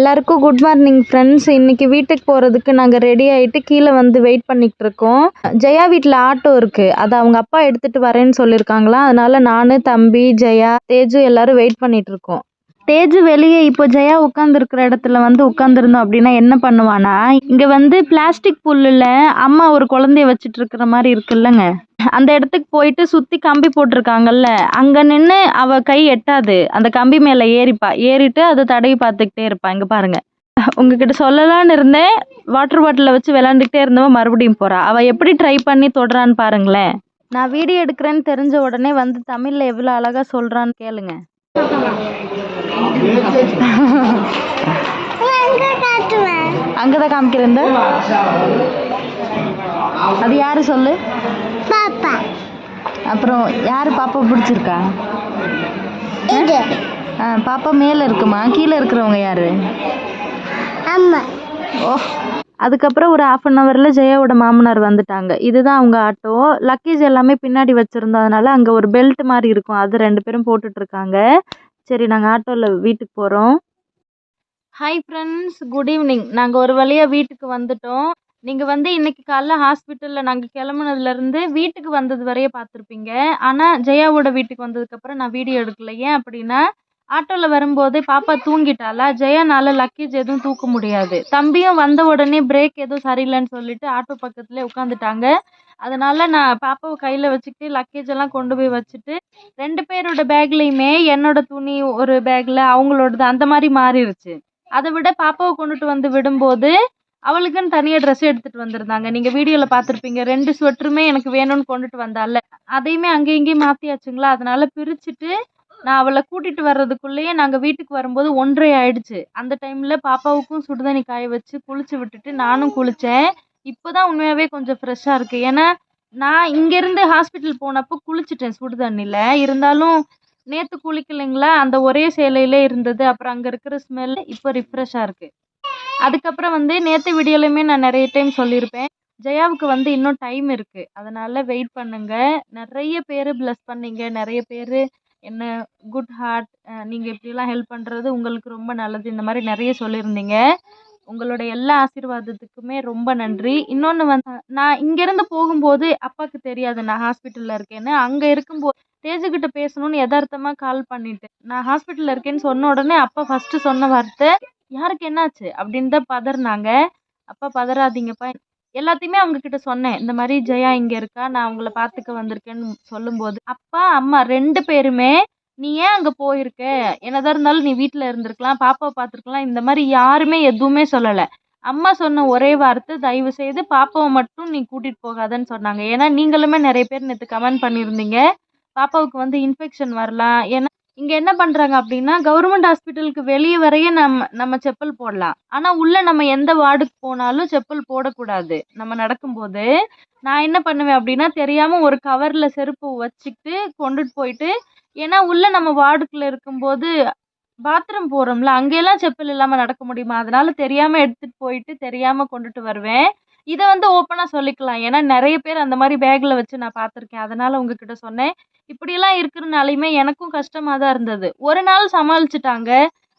எல்லாருக்கும் good morning friends இன்னைக்கு வீட்டுக்கு போகிறதுக்கு நாங்கள் ரெடி ஆகிட்டு கீழே வந்து வெயிட் பண்ணிகிட்டு இருக்கோம். ஜெயா வீட்டில் ஆட்டோ இருக்குது அதை அவங்க அப்பா எடுத்துகிட்டு வரேன்னு சொல்லியிருக்காங்களா அதனால் நான் தம்பி ஜெயா தேஜு எல்லாரும் வெயிட் பண்ணிகிட்ருக்கோம் இருக்கோம். ஸ்டேஜ் வெளியே இப்போ ஜெயா உட்காந்துருக்கிற இடத்துல வந்து உட்காந்துருந்தோம் அப்படின்னா என்ன பண்ணுவானா இங்கே வந்து பிளாஸ்டிக் புல்லில் அம்மா ஒரு குழந்தைய வச்சுட்டு இருக்கிற மாதிரி இருக்குல்லங்க. அந்த இடத்துக்கு போயிட்டு சுற்றி கம்பி போட்டிருக்காங்கல்ல அங்கே நின்று அவ கை எட்டாது. அந்த கம்பி மேலே ஏறிப்பா. ஏறிட்டு அதை தடவி பார்த்துக்கிட்டே இருப்பா. இங்கே பாருங்க. உங்ககிட்ட சொல்லலான்னு இருந்தேன். வாட்டர் பாட்டிலில் வச்சு விளாண்டுக்கிட்டே இருந்தவன் மறுபடியும் போறா. அவ எப்படி ட்ரை பண்ணி தொடுறான்னு பாருங்களேன். நான் வீடியோ எடுக்கிறேன்னு தெரிஞ்ச உடனே வந்து தமிழில் எவ்வளோ அழகாக சொல்கிறான்னு கேளுங்க. அங்கதான் காமிக்கிறேன் அது யாரு சொல்லு? பாப்பா. அப்புறம் யாரு பாப்பா பிடிச்சிருக்கா? ஆ? பாப்பா மேல இருக்குமா? கீழே இருக்கிறவங்க யாரு? அம்மா. ஓ. அதுக்கப்புறம் ஒரு half அன் ஹவரில் ஜெயாவோட மாமனார் வந்துட்டாங்க. இதுதான் அவங்க ஆட்டோ. லக்கேஜ் எல்லாமே பின்னாடி வச்சுருந்தோம் அதனால அங்கே ஒரு பெல்ட் மாதிரி இருக்கும். அது ரெண்டு பேரும் போட்டுட்டு இருக்காங்க. சரி நாங்கள் ஆட்டோவில் வீட்டுக்கு போகிறோம் ஹாய் ஃப்ரெண்ட்ஸ் குட் ஈவினிங் நாங்கள் ஒரு வழியாக வீட்டுக்கு வந்துட்டோம். நீங்கள் வந்து இன்னைக்கு காலைல ஹாஸ்பிட்டலில் நாங்கள் கிளம்புனதுலேருந்து வீட்டுக்கு வந்தது வரைய பார்த்துருப்பீங்க ஆனால் ஜெயாவோட வீட்டுக்கு வந்ததுக்கப்புறம் நான் வீடியோ எடுக்கல. ஏன் அப்படின்னா ஆட்டோவில் வரும்போது பாப்பா தூங்கிட்டாளா? ஜெயானால லக்கேஜ் எதுவும் தூக்க முடியாது. தம்பியும் வந்த உடனே பிரேக் எதுவும் சரியில்லைன்னு சொல்லிட்டு ஆட்டோ பக்கத்துலேயே உட்காந்துட்டாங்க அதனால நான் பாப்பாவை கையில் வச்சுக்கிட்டு லக்கேஜ் எல்லாம் கொண்டு போய் வச்சுட்டு ரெண்டு பேரோட பேக்லேயுமே என்னோட துணி ஒரு பேக்கில் அவங்களோடது அந்த மாதிரி மாறிடுச்சு அதை விட பாப்பாவை கொண்டுட்டு வந்து விடும்போது அவளுக்குன்னு தனியாக ட்ரெஸ் எடுத்துகிட்டு வந்திருந்தாங்க. நீங்கள் வீடியோவில் பார்த்துருப்பீங்க ரெண்டு ஸ்வெட்டருமே எனக்கு வேணும்னு கொண்டுட்டு வந்தால அதையுமே அங்கேயும் இங்கேயும் மாற்றியாச்சுங்களா அதனால் பிரிச்சுட்டு நான் அவளை கூட்டிகிட்டு வர்றதுக்குள்ளேயே நாங்கள் வீட்டுக்கு வரும்போது ஒன்றரை ஆயிடுச்சு. அந்த டைமில் பாப்பாவுக்கும் சுடுதண்ணி காய வச்சு குளிச்சு விட்டுட்டு நானும் குளித்தேன் இப்போ தான் உண்மையாகவே கொஞ்சம் ஃப்ரெஷ்ஷாக இருக்குது ஏன்னா நான் இங்கேருந்து ஹாஸ்பிட்டல் போனப்போ குளிச்சிட்டேன் சுடு தண்ணியில் இருந்தாலும் நேற்று குளிக்கலைங்களா? அந்த ஒரே சேலையிலே இருந்தது. அப்புறம் அங்கே இருக்கிற ஸ்மெல் இப்போ ரிஃப்ரெஷ்ஷாக இருக்குது அதுக்கப்புறம் வந்து நேற்று வீடியோலையுமே நான் நிறைய டைம் சொல்லியிருப்பேன். ஜெயாவுக்கு வந்து இன்னும் டைம் இருக்குது அதனால் வெயிட் பண்ணுங்கள் நிறைய பேர் ப்ளஸ் பண்ணீங்க. நிறைய பேர் என்ன குட் ஹார்ட் நீங்கள் இப்படிலாம் ஹெல்ப் பண்ணுறது உங்களுக்கு ரொம்ப நல்லது. இந்த மாதிரி நிறைய சொல்லியிருந்தீங்க. உங்களோட எல்லா ஆசீர்வாதத்துக்குமே ரொம்ப நன்றி. இன்னொன்று வந்து நான் இங்கேருந்து போகும்போது அப்பாவுக்கு தெரியாது நான் ஹாஸ்பிட்டலில் இருக்கேன்னு. அங்கே இருக்கும்போது தேஜுக்கிட்ட பேசணும்னு யதார்த்தமாக கால் பண்ணிட்டு நான் ஹாஸ்பிட்டலில் இருக்கேன்னு சொன்ன உடனே அப்பா ஃபஸ்ட்டு சொன்ன வார்த்தை யாருக்கு என்னாச்சு? அப்படின்னு தான் பதறினாங்க. அப்பா பதறாதீங்கப்பா. எல்லாத்தையுமே அவங்க கிட்ட சொன்னேன். இந்த மாதிரி ஜெயா இங்கே இருக்கா? நான் அவங்கள பார்த்துக்க வந்திருக்கேன்னு சொல்லும்போது அப்பா அம்மா ரெண்டு பேருமே நீ ஏன் அங்கே போயிருக்க? என்னதான் இருந்தாலும் நீ வீட்டில் இருந்திருக்கலாம் பாப்பாவை பார்த்துருக்கலாம் இந்த மாதிரி யாருமே எதுவுமே சொல்லலை. அம்மா சொன்ன ஒரே வார்த்தை தயவு செய்து பாப்பாவை மட்டும் நீ கூட்டிகிட்டு போகாதன்னு சொன்னாங்க. ஏன்னா நீங்களுமே நிறைய பேர் நேற்று கமெண்ட் பண்ணியிருந்தீங்க. பாப்பாவுக்கு வந்து இன்ஃபெக்ஷன் வரலாம். ஏன்னா இங்கே என்ன பண்ணுறாங்க அப்படின்னா கவர்மெண்ட் ஹாஸ்பிட்டலுக்கு வெளியே வரைய நம்ம நம்ம செப்பல் போடலாம். ஆனால் உள்ளே நம்ம எந்த வார்டுக்கு போனாலும் செப்பல் போடக்கூடாது. நம்ம நடக்கும்போது. நான் என்ன பண்ணுவேன் அப்படின்னா தெரியாமல் ஒரு கவரில் செருப்பு வச்சுக்கிட்டு கொண்டுட்டு போயிட்டு ஏன்னா உள்ளே நம்ம வார்டுக்குள்ளே இருக்கும்போது பாத்ரூம் போகிறோம்ல அங்கெல்லாம் செப்பல் இல்லாமல் நடக்க முடியுமா? அதனால தெரியாமல் எடுத்துகிட்டு போயிட்டு தெரியாமல் கொண்டுட்டு வருவேன். இதை வந்து ஓப்பனாக சொல்லிக்கலாம். ஏன்னா நிறைய பேர் அந்த மாதிரி பேக்கில் வச்சு நான் பார்த்துருக்கேன். அதனால் உங்ககிட்ட சொன்னேன். இப்படியெல்லாம் இருக்கிறனாலையுமே எனக்கும் கஷ்டமாக தான் இருந்தது. ஒரு நாள் சமாளிச்சுட்டாங்க.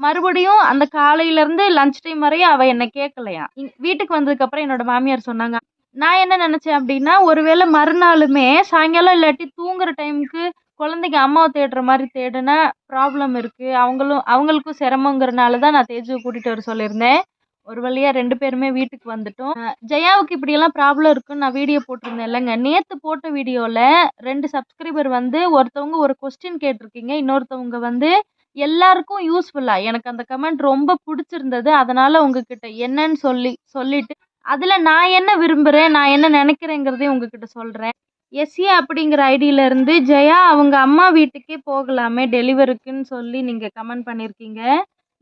மறுபடியும் அந்த காலையிலேருந்து லஞ்ச் டைம் வரையும் அவள் என்னை கேட்கலையா. வீட்டுக்கு வந்ததுக்கப்புறம் என்னோட மாமியார் சொன்னாங்க நான் என்ன நினச்சேன் அப்படின்னா ஒருவேளை மறுநாளுமே சாயங்காலம் இல்லாட்டி தூங்குற டைமுக்கு குழந்தைங்க அம்மாவை தேடுற மாதிரி தேடுனா ப்ராப்ளம் இருக்குது அவங்களும் அவங்களுக்கும் சிரமங்கிறனால தான் நான் தேஜுவை கூட்டிகிட்டு வர சொல்லியிருந்தேன். ஒரு வழியாக ரெண்டு பேருமே வீட்டுக்கு வந்துட்டோம். ஜெயாவுக்கு இப்படியெல்லாம் ப்ராப்ளம் இருக்குன்னு நான் வீடியோ போட்டிருந்தேன் இல்லைங்க. நேற்று போட்ட வீடியோவில் ரெண்டு சப்ஸ்கிரைபர் வந்து ஒருத்தவங்க ஒரு கொஸ்டின் கேட்டிருக்கீங்க இன்னொருத்தவங்க வந்து எல்லாருக்கும் யூஸ்ஃபுல்லாக எனக்கு அந்த கமெண்ட் ரொம்ப பிடிச்சிருந்தது. அதனால் உங்ககிட்ட என்னன்னு சொல்லி சொல்லிட்டு அதில் நான் என்ன விரும்புகிறேன் நான் என்ன நினைக்கிறேங்கிறதையும் உங்ககிட்ட சொல்கிறேன் எஸ்ஏ அப்படிங்கிற ஐடியில இருந்து ஜெயா அவங்க அம்மா வீட்டுக்கே போகலாமே டெலிவரிக்குன்னு சொல்லி நீங்கள் கமெண்ட் பண்ணியிருக்கீங்க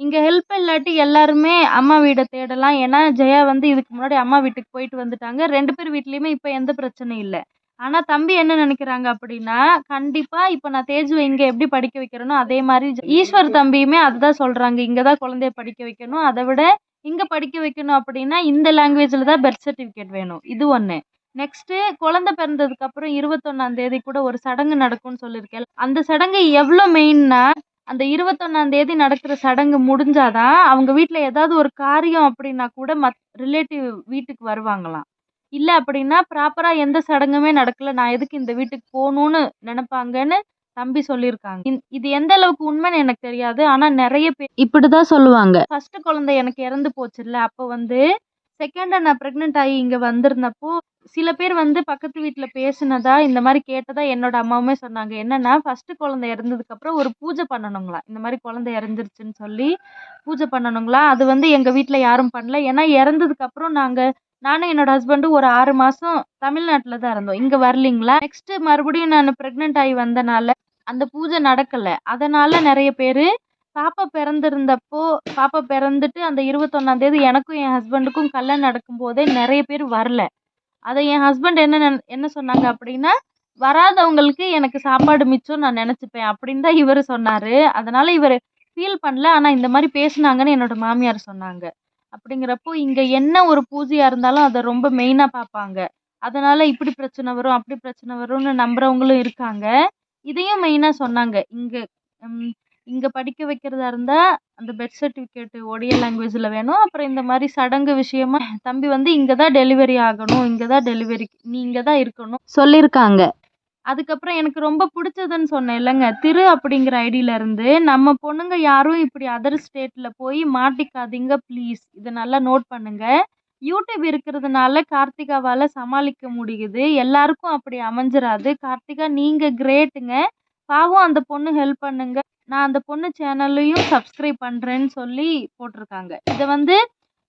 இங்கே ஹெல்ப் இல்லாட்டி எல்லாருமே அம்மா வீடை தேடலாம். ஏன்னா ஜெயா வந்து இதுக்கு முன்னாடி அம்மா வீட்டுக்கு போயிட்டு வந்துட்டாங்க. ரெண்டு பேர் வீட்லேயுமே இப்போ எந்த பிரச்சனையும் இல்லை. ஆனால் தம்பி என்ன நினைக்கிறாங்க அப்படின்னா கண்டிப்பாக இப்போ நான் தேஜுவை இங்கே எப்படி படிக்க வைக்கிறேனோ அதே மாதிரி ஈஸ்வர் தம்பியுமே அதுதான் சொல்கிறாங்க இங்கே தான் குழந்தைய படிக்க வைக்கணும். அதை விட இங்கே படிக்க வைக்கணும் அப்படின்னா இந்த லாங்குவேஜில் தான் பர்த் சர்டிஃபிகேட் வேணும். இது ஒன்று நெக்ஸ்ட்டு குழந்தை பிறந்ததுக்கு அப்புறம் இருபத்தொன்னாம் தேதி கூட ஒரு சடங்கு நடக்கும்னு சொல்லியிருக்கேன். அந்த சடங்கு எவ்வளோ மெயின்னா அந்த இருபத்தொன்னாம் தேதி நடக்கிற சடங்கு முடிஞ்சாதான் அவங்க வீட்டில் ஏதாவது ஒரு காரியம் அப்படின்னா கூட மத் ரிலேட்டிவ் வீட்டுக்கு வருவாங்களாம். இல்லை அப்படின்னா ப்ராப்பராக எந்த சடங்குமே நடக்கல நான் எதுக்கு இந்த வீட்டுக்கு போகணுன்னு நினைப்பாங்கன்னு தம்பி சொல்லியிருக்காங்க. இது எந்த அளவுக்கு உண்மைன்னு எனக்கு தெரியாது ஆனால் நிறைய பேர் இப்படி தான் சொல்லுவாங்க. ஃபர்ஸ்ட் குழந்தை எனக்கு இறந்து போச்சுல்ல அப்போ வந்து செகண்டா நான் ப்ரெக்னென்ட் ஆகி இங்கே வந்திருந்தப்போ சில பேர் வந்து பக்கத்து வீட்டில் பேசுனதா இந்த மாதிரி கேட்டதா என்னோட அம்மாவுமே சொன்னாங்க. என்னன்னா ஃபர்ஸ்ட் குழந்தை இறந்ததுக்கு அப்புறம் ஒரு பூஜை பண்ணணுங்களா? இந்த மாதிரி குழந்தை இறந்துருச்சுன்னு சொல்லி பூஜை பண்ணணுங்களா? அது வந்து எங்கள் வீட்டில் யாரும் பண்ணல. ஏன்னா இறந்ததுக்கு அப்புறம் நாங்கள் நானும் என்னோட ஹஸ்பண்டும் ஒரு ஆறு மாதம் தமிழ்நாட்டில் தான் இருந்தோம். இங்கே வரலிங்களா? நெக்ஸ்ட் மறுபடியும் நான் ப்ரெக்னென்ட் ஆகி வந்தனால அந்த பூஜை நடக்கலை. அதனால நிறைய பேர் பாப்பா பிறந்திருந்தப்போ பாப்பா பிறந்துட்டு அந்த இருபத்தொன்னாந்தேதி எனக்கும் என் ஹஸ்பண்டுக்கும் கல்யாணம் நடக்கும்போதே நிறைய பேர் வரல. அதை என் ஹஸ்பண்ட் என்ன நின- என்ன சொன்னாங்க அப்படின்னா வராதவங்களுக்கு எனக்கு சாப்பாடு மிச்சம் நான் நினச்சிப்பேன் அப்படின்னு தான் இவர் சொன்னார். அதனால இவர் ஃபீல் பண்ணல. ஆனால் இந்த மாதிரி பேசுனாங்கன்னு என்னோட மாமியார் சொன்னாங்க. அப்படிங்கிறப்போ இங்கே என்ன ஒரு பூஜையாக இருந்தாலும் அதை ரொம்ப மெயினாக பார்ப்பாங்க. அதனால இப்படி பிரச்சனை வரும் அப்படி பிரச்சனை வரும்னு நம்புறவங்களும் இருக்காங்க. இதையும் மெயினாக சொன்னாங்க. இங்கே இங்கே படிக்க வைக்கிறதா இருந்தால் அந்த பெர்த் சர்டிஃபிகேட்டு ஒடியா லாங்குவேஜில் வேணும். அப்புறம் இந்த மாதிரி சடங்கு விஷயமா தம்பி வந்து இங்கே தான் டெலிவரி ஆகணும் இங்கே தான் டெலிவரி நீ இங்கே தான் இருக்கணும் சொல்லியிருக்காங்க. அதுக்கப்புறம் எனக்கு ரொம்ப பிடிச்சதுன்னு சொன்னேன் இல்லைங்க. திரு அப்படிங்கிற ஐடியில இருந்து நம்ம பொண்ணுங்க யாரும் இப்படி அதர் ஸ்டேட்டில் போய் மாட்டிக்காதீங்க ப்ளீஸ் இதை நல்லா நோட் பண்ணுங்க. யூடியூப் இருக்கிறதுனால கார்த்திகாவால் சமாளிக்க முடியுது. எல்லாருக்கும் அப்படி அமைஞ்சிராது. கார்த்திகா நீங்கள் கிரேட்டுங்க பாவம் அந்த பொண்ணு ஹெல்ப் பண்ணுங்க. நான் அந்த பொண்ணு சேனல்லையும் சப்ஸ்கிரைப் பண்ணுறேன்னு சொல்லி போட்டிருக்காங்க. இதை வந்து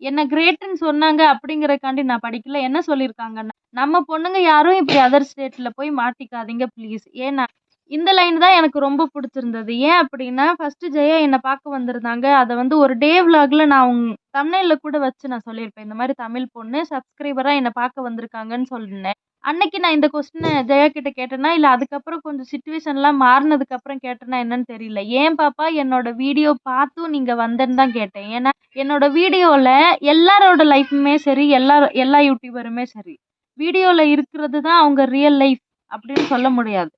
என்ன கிரேட்டுன்னு சொன்னாங்க அப்படிங்கிறக்காண்டி நான் படிக்கல. என்ன சொல்லியிருக்காங்கன்னா நம்ம பொண்ணுங்க யாரும் இப்படி அதர் ஸ்டேட்டில் போய் மாட்டிக்காதீங்க ப்ளீஸ் ஏன்னா இந்த லைன் தான் எனக்கு ரொம்ப பிடிச்சிருந்தது. ஏன் அப்படின்னா ஃபர்ஸ்ட் ஜெயா என்னை பார்க்க வந்திருந்தாங்க. அதை வந்து ஒரு டே விலாகில் நான் உங் தமிழில் கூட வச்சு நான் சொல்லியிருப்பேன். இந்த மாதிரி தமிழ் பொண்ணு சப்ஸ்கிரைபராக என்னை பார்க்க வந்திருக்காங்கன்னு சொன்னேன். அன்னைக்கு நான் இந்த கொஸ்டினை ஜெயா கிட்ட கேட்டேனா? இல்லை அதுக்கப்புறம் கொஞ்சம் சுச்சுவேஷன்லாம் மாறினதுக்கு அப்புறம் கேட்டேனா என்னன்னு தெரியல. ஏன் பாப்பா? என்னோட வீடியோ பார்த்தும் நீங்கள் வந்தேன்னு தான் கேட்டேன். ஏன்னா என்னோட வீடியோவில் எல்லாரோட லைஃப்புமே சரி எல்லா எல்லா யூடியூபருமே சரி. வீடியோவில் இருக்கிறது தான் அவங்க ரியல் லைஃப் அப்படின்னு சொல்ல முடியாது.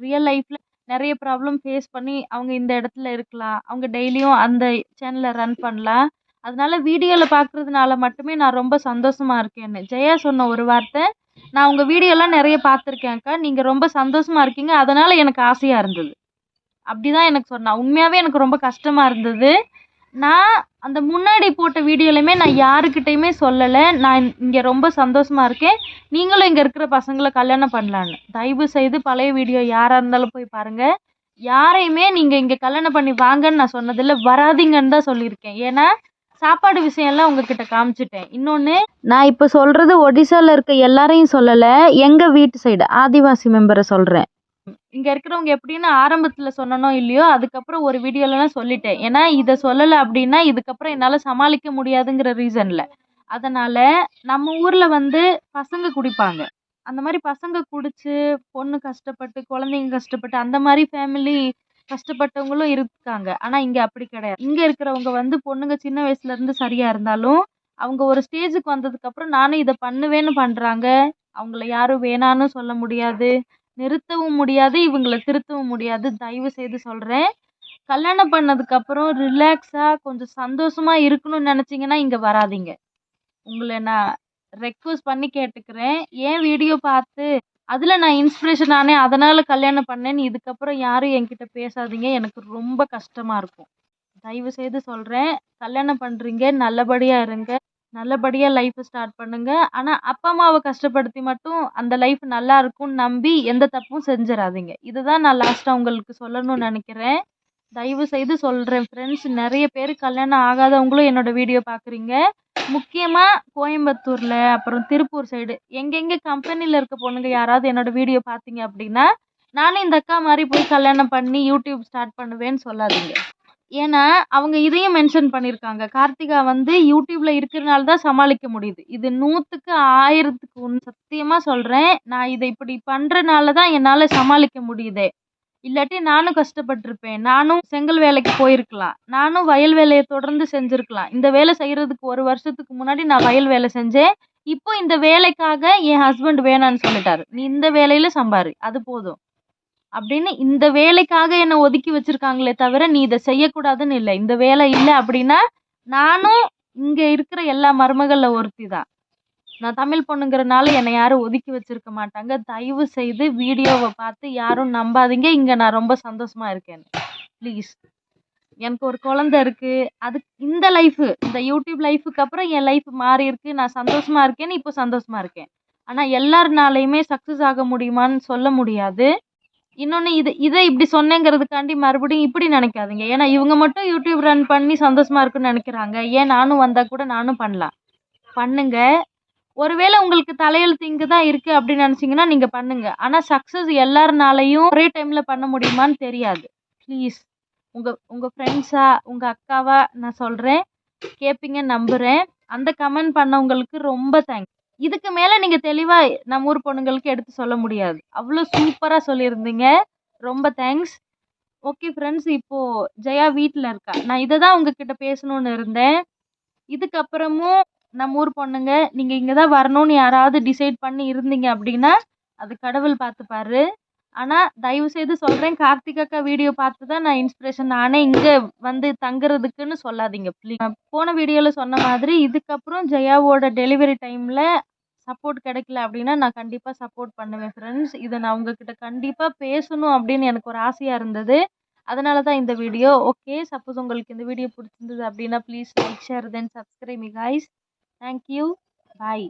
ரியல் லைஃப்பில் நிறைய ப்ராப்ளம் ஃபேஸ் பண்ணி அவங்க இந்த இடத்துல இருக்கலாம். அவங்க டெய்லியும் அந்த சேனலை ரன் பண்ணலாம். அதனால வீடியோவில் பார்க்குறதுனால மட்டுமே நான் ரொம்ப சந்தோஷமா இருக்கேன்னு. ஜெயா சொன்ன ஒரு வார்த்தை நான் உங்கள் வீடியோலாம் நிறைய பார்த்துருக்கேன்க்கா நீங்கள் ரொம்ப சந்தோஷமா இருக்கீங்க. அதனால எனக்கு ஆசையாக இருந்தது. அப்படிதான் எனக்கு சொன்னா. உண்மையாகவே எனக்கு ரொம்ப கஷ்டமாக இருந்தது. நான் அந்த முன்னாடி போட்ட வீடியோலையுமே நான் யாருக்கிட்டையுமே சொல்லலை. நான் இங்கே ரொம்ப சந்தோஷமா இருக்கேன். நீங்களும் இங்கே இருக்கிற பசங்களை கல்யாணம் பண்ணலான்னு தயவு செய்து பழைய வீடியோ யாராக இருந்தாலும் போய் பாருங்க. யாரையுமே நீங்கள் இங்கே கல்யாணம் பண்ணி வாங்கன்னு நான் சொன்னதில்லை. வராதீங்கன்னு தான் சொல்லியிருக்கேன். ஏன்னா சாப்பாடு விஷயம்லாம் உங்ககிட்ட காமிச்சிட்டேன். இன்னொன்று நான் இப்போ சொல்கிறது ஒடிசாவில் இருக்க எல்லாரையும் சொல்லலை எங்கள் வீட்டு சைடு ஆதிவாசி மெம்பரை சொல்கிறேன் இங்கே இருக்கிறவங்க எப்படின்னு ஆரம்பத்தில் சொன்னனோ இல்லையோ அதுக்கப்புறம் ஒரு வீடியோலலாம் சொல்லிட்டேன். ஏன்னா இதை சொல்லலை அப்படின்னா இதுக்கப்புறம் என்னால் சமாளிக்க முடியாதுங்கிற ரீசனில் அதனால் நம்ம ஊரில் வந்து பசங்க குடிப்பாங்க. அந்த மாதிரி பசங்க குடிச்சு பொண்ணு கஷ்டப்பட்டு குழந்தைங்க கஷ்டப்பட்டு அந்த மாதிரி ஃபேமிலி கஷ்டப்பட்டவங்களும் இருக்காங்க. ஆனால் இங்கே அப்படி கிடையாது. இங்கே இருக்கிறவங்க வந்து பொண்ணுங்க சின்ன வயசுலேருந்து சரியாக இருந்தாலும் அவங்க ஒரு ஸ்டேஜுக்கு வந்ததுக்கப்புறம் நானும் இதை பண்ணுவேன்னு பண்ணுறாங்க அவங்கள யாரும் வேணான்னு சொல்ல முடியாது. நிறுத்தவும் முடியாது. இவங்கள திருத்தவும் முடியாது. தயவு செய்து சொல்கிறேன் கல்யாணம் பண்ணதுக்கப்புறம் ரிலாக்ஸாக கொஞ்சம் சந்தோஷமாக இருக்கணும்னு நினச்சிங்கன்னா இங்கே வராதீங்க. உங்களை நான் ரெக்வஸ்ட் பண்ணி கேட்டுக்கிறேன். ஏன் வீடியோ பார்த்து அதில் நான் இன்ஸ்பிரேஷன் ஆனேன் அதனால் கல்யாணம் பண்ணேன். இதுக்கப்புறம் யாரும் என்கிட்ட பேசாதீங்க. எனக்கு ரொம்ப கஷ்டமாக இருக்கும். தயவு செய்து சொல்கிறேன் கல்யாணம் பண்ணுறீங்க நல்லபடியாக இருங்க. நல்லபடியாக லைஃப்பை ஸ்டார்ட் பண்ணுங்கள் ஆனால் அப்பா அம்மாவை கஷ்டப்படுத்தி மட்டும் அந்த லைஃப் நல்லா இருக்கும்னு நம்பி எந்த தப்பும் செஞ்சிடாதீங்க. இதுதான் நான் லாஸ்ட்டாக உங்களுக்கு சொல்லணும்னு நினைக்கிறேன். தயவு செய்து சொல்கிறேன் ஃப்ரெண்ட்ஸ் நிறைய பேர் கல்யாணம் ஆகாதவங்களும் என்னோட வீடியோ பார்க்குறீங்க முக்கியமாக கோயம்புத்தூரில் அப்புறம் திருப்பூர் சைடு எங்கெங்கே கம்பெனியில் இருக்க பொண்ணுங்க யாராவது என்னோட வீடியோ பார்த்தீங்க அப்படின்னா நானும் இந்த அக்கா மாதிரி போய் கல்யாணம் பண்ணி யூடியூப் ஸ்டார்ட் பண்ணுவேன்னு சொல்லாதீங்க. ஏன்னா அவங்க இதையும் மென்ஷன் பண்ணியிருக்காங்க கார்த்திகா வந்து யூடியூப்ல இருக்கிறனால தான் சமாளிக்க முடியுது. இது நூற்றுக்கு ஆயிரத்துக்கு ஒன்று சத்தியமாக சொல்கிறேன் நான் இதை இப்படி பண்ணுறனால தான் என்னால் சமாளிக்க முடியுதே. இல்லாட்டி நானும் கஷ்டப்பட்டிருப்பேன். நானும் செங்கல் வேலைக்கு போயிருக்கலாம். நானும் வயல் வேலையை தொடர்ந்து செஞ்சுருக்கலாம். இந்த வேலை செய்கிறதுக்கு ஒரு வருஷத்துக்கு முன்னாடி நான் வயல் வேலை செஞ்சேன். இப்போ இந்த வேலைக்காக என் ஹஸ்பண்ட் வேணான்னு சொல்லிட்டாரு. நீ இந்த வேலையில் சம்பாரி. அது போதும். அப்படின்னு இந்த வேலைக்காக என்னை ஒதுக்கி வச்சுருக்காங்களே தவிர நீ இதை செய்யக்கூடாதுன்னு இல்லை. இந்த வேலை இல்லை அப்படின்னா நானும் இங்கே இருக்கிற எல்லா மருமகளில் ஒருத்தி தான் நான் தமிழ் பொண்ணுங்கிறனால என்னை யாரும் ஒதுக்கி வச்சிருக்க மாட்டாங்க. தயவு செய்து வீடியோவை பார்த்து யாரும் நம்பாதீங்க. இங்கே நான் ரொம்ப சந்தோஷமா இருக்கேன். ப்ளீஸ் எனக்கு ஒரு குழந்தை இருக்குது அது இந்த லைஃபு இந்த யூடியூப் லைஃபுக்கு அப்புறம் என் லைஃப் மாறி இருக்கு. நான் சந்தோஷமாக இருக்கேன்னு இப்போ சந்தோஷமாக இருக்கேன். ஆனால் எல்லாருனாலையுமே சக்ஸஸ் ஆக முடியுமான்னு சொல்ல முடியாது. இன்னொன்று இது இதை இப்படி சொன்னேங்கிறதுக்காண்டி மறுபடியும் இப்படி நினைக்காதீங்க. ஏன்னா இவங்க மட்டும் யூடியூப் ரன் பண்ணி சந்தோஷமாக இருக்குன்னு நினைக்கிறாங்க. ஏன் நானும் வந்தால் கூட நானும் பண்ணலாம். பண்ணுங்க. ஒருவேளை உங்களுக்கு தலையெழுத்து இங்கே தான் இருக்குது அப்படின்னு நினச்சிங்கன்னா நீங்கள் பண்ணுங்க. ஆனால் சக்ஸஸ் எல்லாருனாலையும் ஒரே டைமில் பண்ண முடியுமான்னு தெரியாது. ப்ளீஸ் உங்கள் உங்கள் ஃப்ரெண்ட்ஸா உங்கள் அக்காவா நான் சொல்கிறேன் கேட்பீங்க நம்புகிறேன் அந்த கமெண்ட் பண்ணவங்களுக்கு ரொம்ப தேங்க்ஸ் இதுக்கு மேலே நீங்கள் தெளிவாக நம்ம ஊர் பொண்ணுங்களுக்கு எடுத்து சொல்ல முடியாது. அவ்வளோ சூப்பராக சொல்லியிருந்தீங்க. ரொம்ப தேங்க்ஸ் ஓகே ஃப்ரெண்ட்ஸ் இப்போது ஜெயா வீட்டில் இருக்கா? நான் இதை தான் உங்ககிட்ட பேசணும்னு இருந்தேன். இதுக்கப்புறமும் நம்ம ஊர் பொண்ணுங்க நீங்கள் இங்கே தான் வரணும்னு யாராவது டிசைட் பண்ணி இருந்தீங்க அப்படின்னா அது கடவுள் பார்த்துப்பாரு. ஆனால் தயவு செய்து சொல்கிறேன் கார்த்திக் அக்கா வீடியோ பார்த்து தான் நான் இன்ஸ்பிரேஷன் நானே இங்கே வந்து தங்குறதுக்குன்னு சொல்லாதீங்க ப்ளீஸ் போன வீடியோவில் சொன்ன மாதிரி இதுக்கப்புறம் ஜெயாவோட டெலிவரி டைமில் சப்போர்ட் கிடைக்கல அப்படின்னா நான் கண்டிப்பாக சப்போர்ட் பண்ணுவேன் ஃப்ரெண்ட்ஸ் இதை நான் உங்ககிட்ட கண்டிப்பாக பேசணும் அப்படின்னு எனக்கு ஒரு ஆசையாக இருந்தது. அதனால தான் இந்த வீடியோ ஓகே சப்போஸ் உங்களுக்கு இந்த வீடியோ பிடிச்சிருந்தது அப்படின்னா please like share then subscribe me guys thank you bye